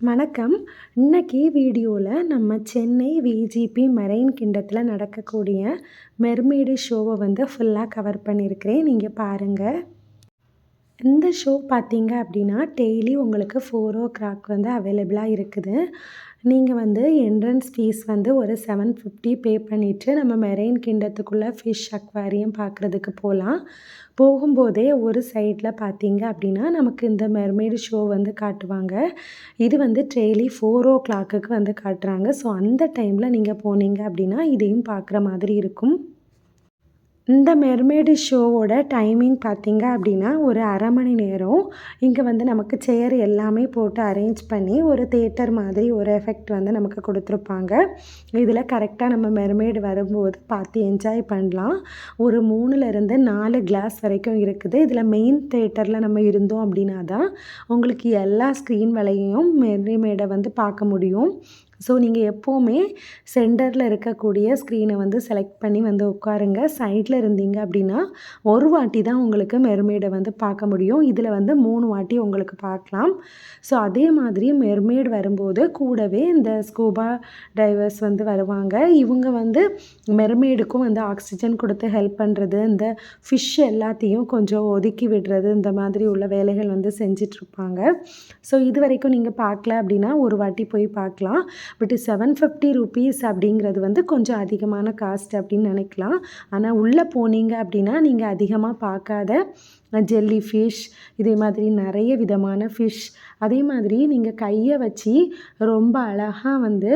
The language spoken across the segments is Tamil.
வணக்கம். இன்னைக்கு வீடியோவில் நம்ம சென்னை விஜிபி மரைன் கிண்டத்தில் நடக்கக்கூடிய மெர்மெய்டு ஷோவை வந்து ஃபுல்லாக கவர் பண்ணியிருக்கிறேன் நீங்கள் பாருங்கள் இந்த ஷோ பார்த்தீங்க அப்படின்னா டெய்லி உங்களுக்கு ஃபோர் ஓ கிளாக் வந்து அவைலபிளாக இருக்குது. நீங்கள் வந்து என்ட்ரன்ஸ் ஃபீஸ் வந்து ஒரு செவன் ஃபிஃப்டி பே பண்ணிவிட்டு நம்ம மெரெயின் கிண்டத்துக்குள்ளே ஃபிஷ் அக்வாரியம் பார்க்குறதுக்கு போகலாம் போகும்போதே ஒரு சைடில் பார்த்தீங்க அப்படின்னா நமக்கு இந்த மெர்மெய்டு ஷோ வந்து காட்டுவாங்க. இது வந்து டெய்லி ஃபோர் ஓ கிளாக்குக்கு வந்து காட்டுறாங்க. ஸோ அந்த டைமில் நீங்கள் போனீங்க அப்படின்னா இதையும் பார்க்குற மாதிரி இருக்கும். இந்த மெர்மேடு ஷோவோட டைமிங் பார்த்திங்க அப்படின்னா ஒரு அரை மணி நேரம். இங்கே வந்து நமக்கு சேர் எல்லாமே போட்டு அரேஞ்ச் பண்ணி ஒரு தேட்டர் மாதிரி ஒரு எஃபெக்ட் வந்து நமக்கு கொடுத்துருப்பாங்க. இதில் கரெக்டாக நம்ம மெர்மேடு வரும்போது பார்த்து என்ஜாய் பண்ணலாம். ஒரு மூணுலேருந்து நாலு கிளாஸ் வரைக்கும் இருக்குது. இதில் மெயின் தேட்டரில் நம்ம இருந்தோம் அப்படின்னா தான் உங்களுக்கு எல்லா ஸ்க்ரீன் வலையையும் மெர்மேடை வந்து பார்க்க முடியும். ஸோ நீங்கள் எப்போவுமே சென்டரில் இருக்கக்கூடிய ஸ்க்ரீனை வந்து செலக்ட் பண்ணி வந்து உட்காருங்க. சைடில் இருந்தீங்க அப்படின்னா ஒரு வாட்டி தான் உங்களுக்கு மெர்மேடை வந்து பார்க்க முடியும். இதில் வந்து மூணு வாட்டி உங்களுக்கு பார்க்கலாம். ஸோ அதே மாதிரி மெர்மேடு வரும்போது கூடவே இந்த ஸ்கூபா டைவர்ஸ் வந்து வருவாங்க. இவங்க வந்து மெர்மேடுக்கும் வந்து ஆக்சிஜன் கொடுத்து ஹெல்ப் பண்ணுறது இந்த ஃபிஷ் எல்லாத்தையும் கொஞ்சம் ஒதுக்கி விடுறது இந்த மாதிரி உள்ள வேலைகள் வந்து செஞ்சிட்ருப்பாங்க ஸோ இது வரைக்கும் நீங்கள் பார்க்கல அப்படின்னா ஒரு வாட்டி போய் பார்க்கலாம். பட் செவன் ஃபிஃப்டி ருபீஸ் அப்படிங்கிறது வந்து கொஞ்சம் அதிகமான காஸ்ட் அப்படின்னு நினைக்கலாம். ஆனால் உள்ளே போனீங்க அப்படின்னா நீங்கள் அதிகமாக பார்க்காத ஜெல்லி ஃபிஷ் இதே மாதிரி நிறைய விதமான ஃபிஷ் அதே மாதிரி நீங்கள் கையை வச்சு ரொம்ப அழகாக வந்து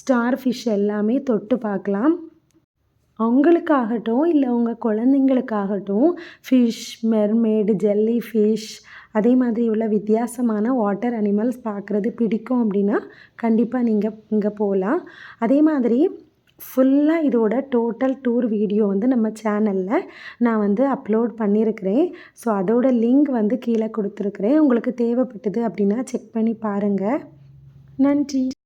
ஸ்டார் ஃபிஷ் எல்லாமே தொட்டு பார்க்கலாம். அவங்களுக்காகட்டும் இல்லை உங்கள் குழந்தைங்களுக்காகட்டும் ஃபிஷ் மெர்மேடு ஜெல்லி ஃபிஷ் அதே மாதிரி உள்ள வித்தியாசமான வாட்டர் அனிமல்ஸ் பார்க்குறது பிடிக்கும் அப்படின்னா கண்டிப்பாக நீங்கள் இங்கே போகலாம் அதே மாதிரி ஃபுல்லாக இதோட டோட்டல் டூர் வீடியோ வந்து நம்ம சேனலில் நான் வந்து அப்லோட் பண்ணியிருக்கிறேன் ஸோ அதோட லிங்க் வந்து கீழே கொடுத்துருக்குறேன். உங்களுக்கு தேவைப்பட்டது அப்படின்னா செக் பண்ணி பாருங்கள் நன்றி.